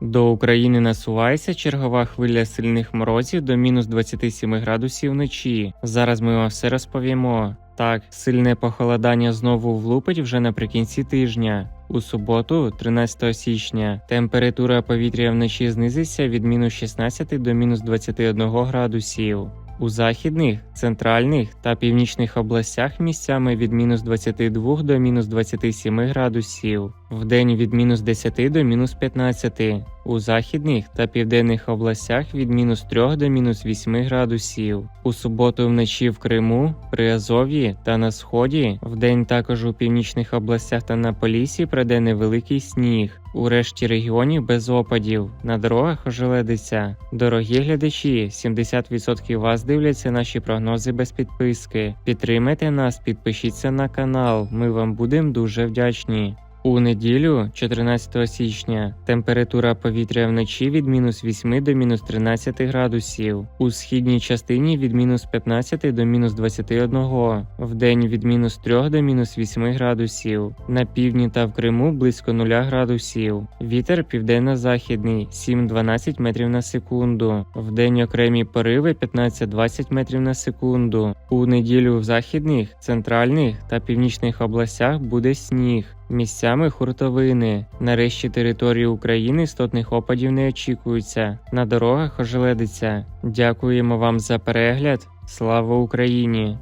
До України насувається чергова хвиля сильних морозів до мінус 27 градусів вночі. Зараз ми вам все розповімо. Так, сильне похолодання знову влупить вже наприкінці тижня. У суботу, 13 січня, температура повітря вночі знизиться від мінус 16 до мінус 21 градусів. У західних, центральних та північних областях місцями від мінус 22 до мінус 27 градусів, вдень від мінус 10 до мінус 15, у західних та південних областях від мінус 3 до мінус 8 градусів. У суботу вночі в Криму, при Азов'ї та на сході, вдень також у північних областях та на Полісі пройде невеликий сніг. У решті регіонів без опадів, на дорогах ожеледиться. Дорогі глядачі, 70% вас дивляться наші прогнози без підписки. Підтримайте нас, підпишіться на канал. Ми вам будемо дуже вдячні. У неділю, 14 січня, температура повітря вночі від мінус 8 до мінус 13 градусів, у східній частині від мінус 15 до мінус 21, вдень від мінус 3 до мінус 8 градусів, на півдні та в Криму близько 0 градусів, вітер південно-західний 7-12 метрів на секунду, вдень окремі пориви 15-20 метрів на секунду. У неділю в західних, центральних та північних областях буде сніг. Місцями хуртовини. Нарешті території України істотних опадів не очікується. На дорогах ожеледиться. Дякуємо вам за перегляд. Слава Україні!